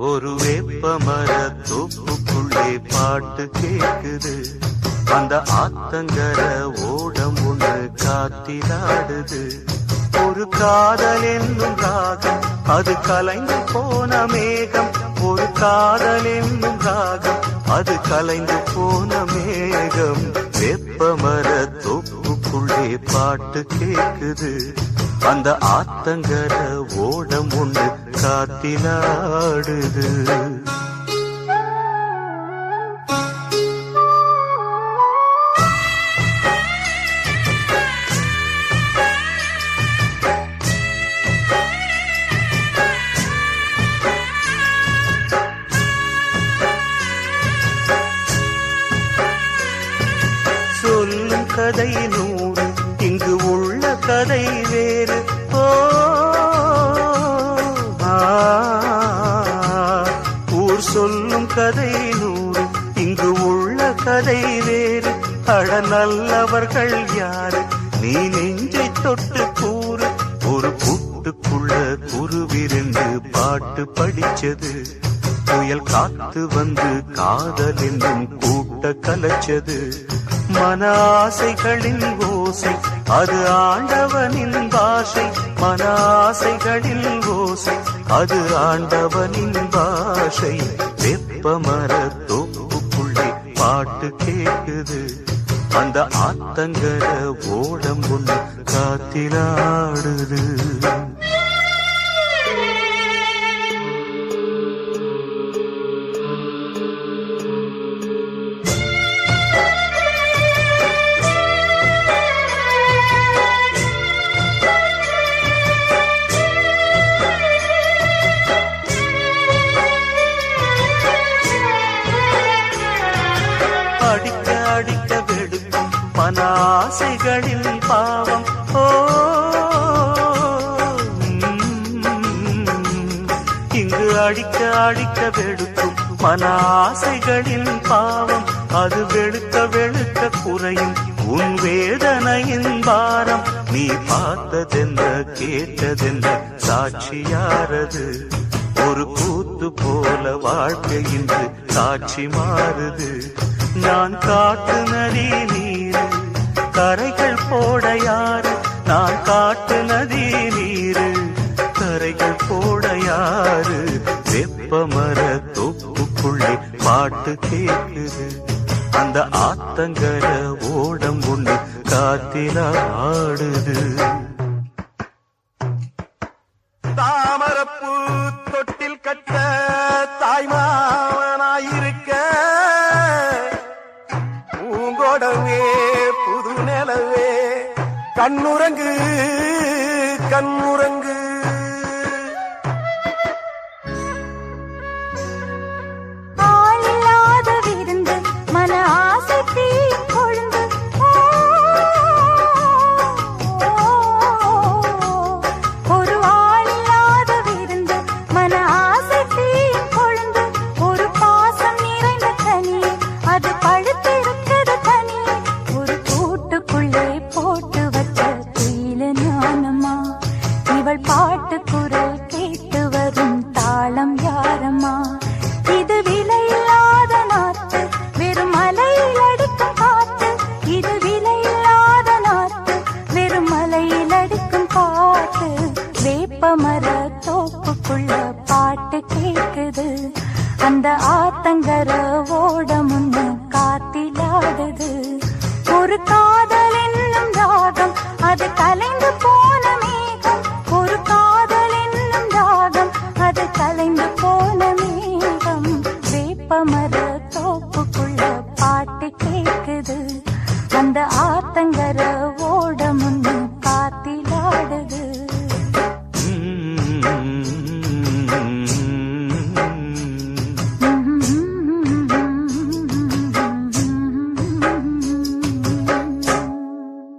ஒரு வேப்ப மர தோப்புக்குள்ளே பாட்டு கேக்குது. அந்த ஆத்தங்கர ஓடம் ஒன்று காத்திராடுது. ஒரு காதல் என்னும் ராகம் அது கலைந்து போன மேகம். ஒரு காதல் என்னும் ராகம் அது கலைந்து போன மேகம். வெப்ப மர தோப்புக்குள்ளே பாட்டு கேக்குது. அந்த ஆத்தங்கர ஓடம் ஒன்று காத்திலாடுது சொல்லும் கதை நூறு இங்கு உள்ள கதை வேறு. ஓ கதை நூறு. இங்கு உள்ள கதை வேறு. அட நல்லவர்கள் யாரு? நீ நெஞ்சை தொட்டு கூறு. ஒரு கூட்டுக்குள்ள குருவிருந்து பாட்டு படிச்சது. புயல் காத்து வந்து காதல் என்னும் கூட்ட கலைச்சது. மன ஆசைகளின் ஓசை அது ஆண்டவனின் பாஷை. மன ஆசைகளின் ஓசை அது ஆண்டவனின் பாஷை. வெப்பமர தோப்புக்குள்ளே பாட்டு கேட்குது அந்த ஆத்தங்கர ஓடம் ஒன்று காத்திலாடுது. ஆசைகளில் பாவம். ஓ இங்கு அடிக்க அடிக்க வெளுக்கும் மன ஆசைகளில் பாவம். அது வெளுக்க வெளுக்க குறையும் உன் வேதனையின் பாரம். நீ பார்த்ததென்ன கேட்டதென்ன சாட்சியாரது. ஒரு கூத்து போல வாழ்க்கை இன்று காட்சி மாறுது. நான் காட்டு நதி நீரு கரைகள் போட யாரு? நான் காட்டு நதி நீரு. கரைகள் போட யாரு? வெப்பமர தொப்புக்குள்ளே பாட்டு கேக்குது. அந்த ஆத்தங்கர ஓடம் ஒண்ணு காத்தில ஆடுது. தாமரப்பூ தொட்டில் கட்ட தாய்மாவனாயிருக்க பூங்கோடவே புது நிலவே. கண்ணுரங்கு கண்ணுரங்கு அந்த ஆத்தங்கர ஓடம் ஒன்று காத்திலாடுது ஒரு காதல் என்னும் ராகம் அது கலைந்து போன மேகம். ஒரு காதல் என்னும் ராகம் அது கலைந்து போன மேகம். வேப்பமர தோப்புக்குள்ள பாட்டு கேட்குது அந்த ஆத்தங்கர